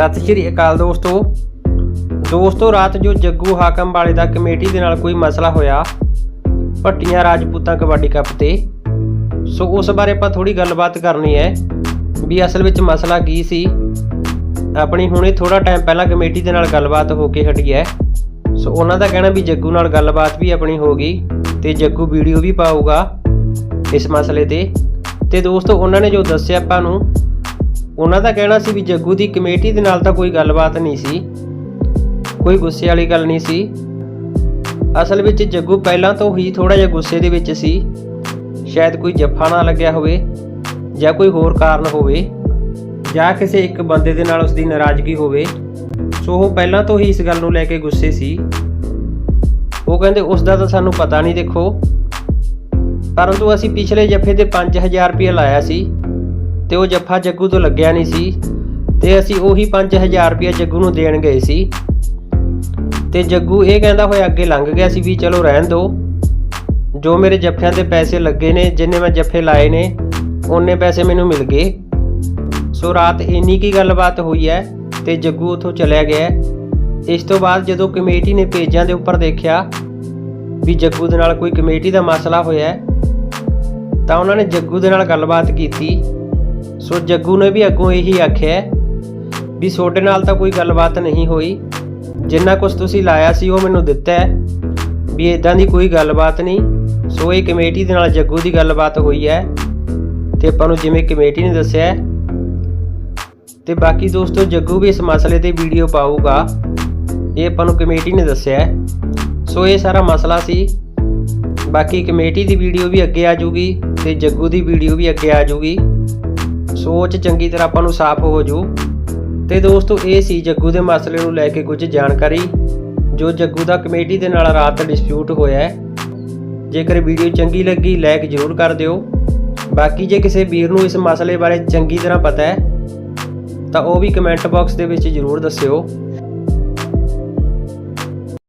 ਸਤਿ ਸ਼੍ਰੀ ਅਕਾਲ ਦੋਸਤੋ। ਦੋਸਤੋ, ਰਾਤ ਜੋ ਜੱਗੂ ਹਾਕਮ ਵਾਲੇ ਦਾ ਕਮੇਟੀ ਦੇ ਨਾਲ ਕੋਈ ਮਸਲਾ ਹੋਇਆ, ਭੱਟੀਆਂ ਰਾਜਪੂਤਾਂ ਕਬੱਡੀ ਕੱਪ ਤੇ, ਸੋ ਉਸ ਬਾਰੇ ਆਪਾਂ ਥੋੜੀ ਗੱਲਬਾਤ ਕਰਨੀ ਹੈ ਵੀ ਅਸਲ ਵਿੱਚ ਮਸਲਾ ਕੀ ਸੀ। ਆਪਣੀ ਹੁਣੇ ਥੋੜਾ ਟਾਈਮ ਪਹਿਲਾਂ ਕਮੇਟੀ ਦੇ ਨਾਲ ਗੱਲਬਾਤ ਹੋ ਕੇ ਹਟੀ ਹੈ। ਸੋ ਉਹਨਾਂ ਦਾ ਕਹਿਣਾ ਵੀ ਜੱਗੂ ਨਾਲ ਗੱਲਬਾਤ ਵੀ ਆਪਣੀ ਹੋ ਗਈ ਤੇ ਜੱਗੂ ਵੀਡੀਓ ਵੀ ਪਾਊਗਾ ਇਸ ਮਸਲੇ ਤੇ। ਤੇ ਦੋਸਤੋ, ਉਹਨਾਂ ਨੇ ਜੋ ਦੱਸਿਆ ਆਪਾਂ ਨੂੰ ਉਹਨਾਂ ਦਾ ਕਹਿਣਾ ਸੀ ਵੀ ਜੱਗੂ ਦੀ ਕਮੇਟੀ ਦੇ ਨਾਲ ਤਾਂ ਕੋਈ ਗੱਲਬਾਤ ਨਹੀਂ ਸੀ। ਕੋਈ ਗੁੱਸੇ ਵਾਲੀ ਗੱਲ ਨਹੀਂ ਸੀ। ਅਸਲ ਵਿੱਚ ਜੱਗੂ ਪਹਿਲਾਂ ਤੋਂ ਹੀ ਥੋੜਾ ਜਿਹਾ ਗੁੱਸੇ ਦੇ ਵਿੱਚ ਸੀ। ਸ਼ਾਇਦ ਕੋਈ ਜੱਫਾ ਨਾ ਲੱਗਿਆ ਹੋਵੇ ਜਾਂ ਕੋਈ ਹੋਰ ਕਾਰਨ ਹੋਵੇ ਜਾਂ ਕਿਸੇ ਇੱਕ ਬੰਦੇ ਦੇ ਨਾਲ ਉਸ ਦੀ ਨਾਰਾਜ਼ਗੀ ਹੋਵੇ। ਸੋ ਉਹ ਪਹਿਲਾਂ ਤੋਂ ਹੀ ਇਸ ਗੱਲ ਨੂੰ ਲੈ ਕੇ ਗੁੱਸੇ ਸੀ। ਉਹ ਕਹਿੰਦੇ, ਉਸ ਦਾ ਤਾਂ ਸਾਨੂੰ ਪਤਾ ਨਹੀਂ, ਦੇਖੋ। ਪਰੰਤੂ ਅਸੀਂ ਪਿਛਲੇ ਜੱਫੇ ਤੇ 5000 ਰੁਪਏ ਲਾਇਆ ਸੀ। ਤੇ ਉਹ ਜੱਫਾ ਜੱਗੂ ਤੋਂ ਲੱਗਿਆ ਨਹੀਂ ਸੀ ਤੇ ਅਸੀਂ ਉਹੀ 5000 ਰੁਪਏ ਜੱਗੂ ਨੂੰ ਦੇਣ ਗਏ ਸੀ। ਤੇ ਜੱਗੂ ਇਹ ਕਹਿੰਦਾ ਹੋਇਆ ਅੱਗੇ ਲੰਘ ਗਿਆ ਸੀ ਵੀ ਚਲੋ ਰਹਿਣ ਦਿਓ ਜੋ ਮੇਰੇ ਜੱਫਿਆਂ ਤੇ ਪੈਸੇ ਲੱਗੇ ਨੇ, ਜਿੰਨੇ ਮੈਂ ਜੱਫੇ ਲਾਏ ਨੇ ਉਹਨੇ ਪੈਸੇ ਮੈਨੂੰ ਮਿਲ ਗਏ। ਸੋ ਰਾਤ ਇੰਨੀ ਕੀ ਗੱਲਬਾਤ ਹੋਈ ਹੈ ਤੇ ਜੱਗੂ ਉਥੋਂ ਚਲਿਆ ਗਿਆ ਇਸ ਤੋਂ ਬਾਅਦ ਜਦੋਂ ਕਮੇਟੀ ਨੇ ਪੇਜਾਂ ਦੇ ਉੱਪਰ ਦੇਖਿਆ ਵੀ ਜੱਗੂ ਦੇ ਨਾਲ ਕੋਈ ਕਮੇਟੀ ਦਾ ਮਸਲਾ ਹੋਇਆ ਤਾਂ ਉਹਨਾਂ ਨੇ ਜੱਗੂ ਦੇ ਨਾਲ ਗੱਲਬਾਤ ਕੀਤੀ। ਸੋ ਜੱਗੂ ਨੇ ਵੀ ਅੱਗੋਂ ਇਹੀ ਆਖਿਆ ਵੀ ਤੁਹਾਡੇ ਨਾਲ ਤਾਂ ਕੋਈ ਗੱਲਬਾਤ ਨਹੀਂ ਹੋਈ। ਜਿੰਨਾ ਕੁਝ ਤੁਸੀਂ ਲਾਇਆ ਸੀ ਉਹ ਮੈਨੂੰ ਦਿੱਤਾ ਹੈ। ਵੀ ਇਦਾਂ ਦੀ ਕੋਈ ਗੱਲਬਾਤ ਨਹੀਂ। ਸੋ ਇਹ ਕਮੇਟੀ ਦੇ ਨਾਲ ਜੱਗੂ ਦੀ ਗੱਲਬਾਤ ਹੋਈ ਹੈ। ਤੇ ਆਪਾਂ ਨੂੰ ਜਿਵੇਂ ਕਮੇਟੀ ਨੇ ਦੱਸਿਆ ਹੈ। ਤੇ ਬਾਕੀ ਦੋਸਤੋ, ਜੱਗੂ ਵੀ ਇਸ ਮਸਲੇ ਤੇ ਵੀਡੀਓ ਪਾਊਗਾ। ਇਹ ਆਪਾਂ ਨੂੰ ਕਮੇਟੀ ਨੇ ਦੱਸਿਆ ਸੋ ਇਹ ਸਾਰਾ ਮਸਲਾ ਸੀ। ਬਾਕੀ ਕਮੇਟੀ ਦੀ ਵੀਡੀਓ ਵੀ ਅੱਗੇ ਆ ਜੂਗੀ ਤੇ ਜੱਗੂ ਦੀ ਵੀਡੀਓ ਵੀ ਅੱਗੇ ਆ ਜੂਗੀ। ਸੋਚ ਚੰਗੀ ਤਰ੍ਹਾਂ ਆਪਾਂ ਨੂੰ ਸਾਫ਼ ਹੋ ਜੂ। ਤੇ ਦੋਸਤੋ, ਇਹ ਸੀ ਜੱਗੂ ਦੇ ਮਸਲੇ ਨੂੰ ਲੈ ਕੇ ਕੁਝ ਜਾਣਕਾਰੀ, ਜੋ ਜੱਗੂ ਦਾ ਕਮੇਟੀ ਦੇ ਨਾਲ ਰਾਤ ਡਿਸਪਿਊਟ ਹੋਇਆ ਹੈ। ਜੇਕਰ ਵੀਡੀਓ ਚੰਗੀ ਲੱਗੀ ਲਾਈਕ ਜ਼ਰੂਰ ਕਰ ਦਿਓ। ਬਾਕੀ ਜੇ ਕਿਸੇ ਵੀਰ ਨੂੰ ਇਸ ਮਸਲੇ ਬਾਰੇ ਚੰਗੀ ਤਰ੍ਹਾਂ ਪਤਾ ਹੈ, ਤਾਂ ਉਹ ਵੀ ਕਮੈਂਟ ਬਾਕਸ ਦੇ ਵਿੱਚ ਜ਼ਰੂਰ ਦੱਸਿਓ।